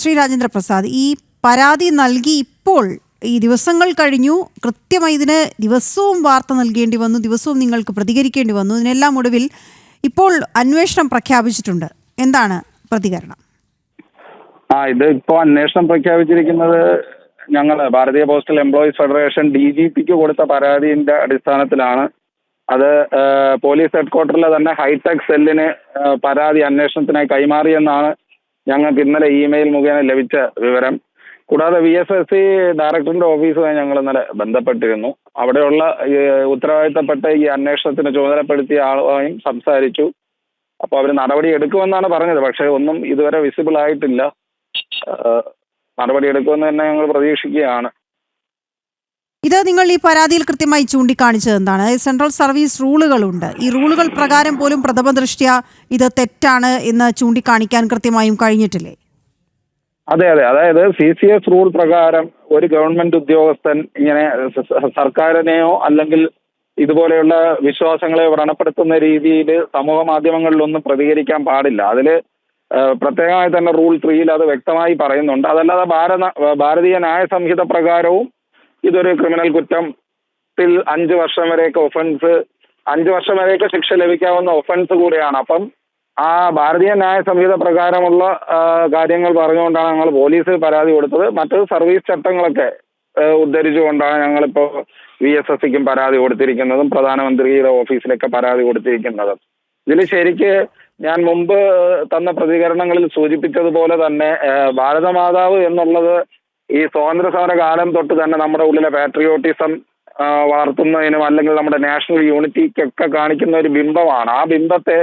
ശ്രീ രാജേന്ദ്ര പ്രസാദ് ഈ പരാതി നൽകി ഇപ്പോൾ ഈ ദിവസങ്ങൾ കഴിഞ്ഞു. കൃത്യമായി ഇതിന് ദിവസവും വാർത്ത നൽകേണ്ടി വന്നു ദിവസവും നിങ്ങൾക്ക് പ്രതികരിക്കേണ്ടി വന്നു. ഇതിനെല്ലാം ഒടുവിൽ ഇപ്പോൾ അന്വേഷണം പ്രഖ്യാപിച്ചിട്ടുണ്ട്. എന്താണ് പ്രതികരണം? ആ ഇത് ഇപ്പോൾ അന്വേഷണം പ്രഖ്യാപിച്ചിരിക്കുന്നത് ഞങ്ങൾ Bharatiya postal employees federation D G പിക്ക് കൊടുത്ത പരാതിന്റെ അടിസ്ഥാനത്തിലാണ്. അത് പോലീസ് ഹെഡ്ക്വാർട്ടറിലെ തന്നെ ഹൈടെക് സെല്ലിന് പരാതി അന്വേഷണത്തിനായി കൈമാറിയെന്നാണ് ഞങ്ങൾക്ക് ഇന്നലെ ഇമെയിൽ മുഖേന ലഭിച്ച വിവരം. കൂടാതെ വി എസ് എസ് സി ഡയറക്ടറിന്റെ ഓഫീസുമായി ഞങ്ങൾ ഇന്നലെ ബന്ധപ്പെട്ടിരുന്നു. അവിടെയുള്ള ഉത്തരവാദിത്തപ്പെട്ട ഈ അന്വേഷണത്തിന് ചുമതലപ്പെടുത്തിയ ആളുമായും സംസാരിച്ചു. അപ്പോൾ അവർ നടപടി എടുക്കുമെന്നാണ് പറഞ്ഞത്. പക്ഷേ ഒന്നും ഇതുവരെ വിസിബിൾ ആയിട്ടില്ല. നടപടി എടുക്കുമെന്ന് തന്നെ ഞങ്ങൾ പ്രതീക്ഷിക്കുകയാണ്. ഇത് നിങ്ങൾ ഈ പരാതിയിൽ കൃത്യമായി ചൂണ്ടിക്കാണിച്ചത് എന്താണ്? സെൻട്രൽ സർവീസ് റൂളുകളുണ്ട്. ഈ റൂളുകൾ പ്രകാരം പോലും പ്രഥമ ദൃഷ്ട്യ ഇത് തെറ്റാണ് എന്ന് ചൂണ്ടിക്കാണിക്കാൻ കൃത്യമായും കഴിഞ്ഞിട്ടില്ലേ? അതെ അതെ. അതായത് സി സി എസ് റൂൾ പ്രകാരം ഒരു ഗവൺമെന്റ് ഉദ്യോഗസ്ഥൻ ഇങ്ങനെ സർക്കാരിനെയോ അല്ലെങ്കിൽ ഇതുപോലെയുള്ള വിശ്വാസങ്ങളെ വ്രണപ്പെടുത്തുന്ന രീതിയിൽ സമൂഹ മാധ്യമങ്ങളിലൊന്നും പ്രതികരിക്കാൻ പാടില്ല. അതിൽ പ്രത്യേകമായി തന്നെ റൂൾ ത്രീയിൽ അത് വ്യക്തമായി പറയുന്നുണ്ട്. അതല്ലാതെ ഭാരത ഭാരതീയ ന്യായ സംഹിത പ്രകാരവും ഇതൊരു ക്രിമിനൽ കുറ്റത്തിൽ അഞ്ച് വർഷം വരെയൊക്കെ ഒഫൻസ് അഞ്ച് വർഷം വരെയൊക്കെ ശിക്ഷ ലഭിക്കാവുന്ന ഒഫൻസ് കൂടിയാണ്. അപ്പം ആ ഭാരതീയ ന്യായ സംഹിത പ്രകാരമുള്ള കാര്യങ്ങൾ പറഞ്ഞുകൊണ്ടാണ് ഞങ്ങൾ പോലീസിൽ പരാതി കൊടുത്തത്. മറ്റു സർവീസ് ചട്ടങ്ങളൊക്കെ ഉദ്ധരിച്ചുകൊണ്ടാണ് ഞങ്ങളിപ്പോൾ വി എസ് എസ് സിക്കും പരാതി കൊടുത്തിരിക്കുന്നതും പ്രധാനമന്ത്രിയുടെ ഓഫീസിലൊക്കെ പരാതി കൊടുത്തിരിക്കുന്നതും. ഇതിൽ ശരിക്ക് ഞാൻ മുമ്പ് തന്ന പ്രതികരണങ്ങളിൽ സൂചിപ്പിച്ചതുപോലെ തന്നെ ഭാരതമാതാവ് എന്നുള്ളത് ഈ സ്വാതന്ത്ര്യ സമര കാലം തൊട്ട് തന്നെ നമ്മുടെ ഉള്ളിലെ പാട്രിയോട്ടിസം വളർത്തുന്നതിനും അല്ലെങ്കിൽ നമ്മുടെ നാഷണൽ യൂണിറ്റിക്കൊക്കെ കാണിക്കുന്ന ഒരു ബിംബമാണ്. ആ ബിംബത്തെ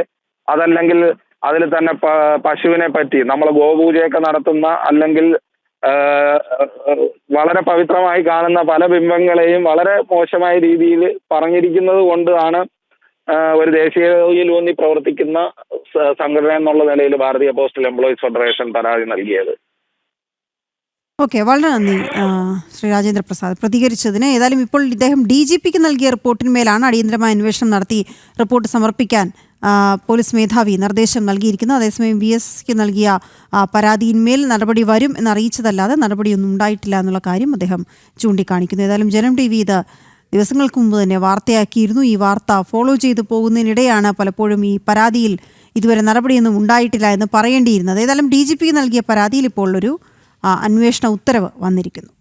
അതല്ലെങ്കിൽ അതിൽ തന്നെ പശുവിനെ പറ്റി നമ്മൾ ഗോപൂജയൊക്കെ നടത്തുന്ന അല്ലെങ്കിൽ വളരെ പവിത്രമായി കാണുന്ന പല ബിംബങ്ങളെയും വളരെ മോശമായ രീതിയിൽ പറഞ്ഞിരിക്കുന്നത് കൊണ്ടാണ് ഒരു ദേശീയതയിൽ ഊന്നി പ്രവർത്തിക്കുന്ന സംഘടന എന്നുള്ള നിലയിൽ ഭാരതീയ പോസ്റ്റൽ എംപ്ലോയീസ് ഫെഡറേഷൻ പരാതി നൽകിയത്. ഓക്കെ വളരെ നന്ദി ശ്രീ രാജേന്ദ്ര പ്രസാദ്. പ്രതികരിച്ചതിന് ഏതായാലും ഇപ്പോൾ ഇദ്ദേഹം ഡി ജി പിക്ക് നൽകിയ റിപ്പോർട്ടിന്മേലാണ് അടിയന്തരമായ അന്വേഷണം നടത്തി റിപ്പോർട്ട് സമർപ്പിക്കാൻ പോലീസ് മേധാവി നിർദ്ദേശം നൽകിയിരിക്കുന്നത്. അതേസമയം വി എസ് സിക്ക് നൽകിയ പരാതിയിന്മേൽ നടപടി വരും എന്നറിയിച്ചതല്ലാതെ നടപടിയൊന്നും ഉണ്ടായിട്ടില്ല എന്നുള്ള കാര്യം അദ്ദേഹം ചൂണ്ടിക്കാണിക്കുന്നു. ഏതായാലും ജനം ടി വി ഇത് ദിവസങ്ങൾക്ക് മുമ്പ് തന്നെ വാർത്തയാക്കിയിരുന്നു. ഈ വാർത്ത ഫോളോ ചെയ്തു പോകുന്നതിനിടെയാണ് പലപ്പോഴും ഈ പരാതിയിൽ ഇതുവരെ നടപടിയൊന്നും ഉണ്ടായിട്ടില്ല എന്ന് പറയേണ്ടിയിരുന്നത്. ഏതായാലും ഡി ജി നൽകിയ പരാതിയിൽ ഇപ്പോൾ ഒരു അന്വേഷണ ഉത്തരവ് വന്നിരിക്കുന്നു.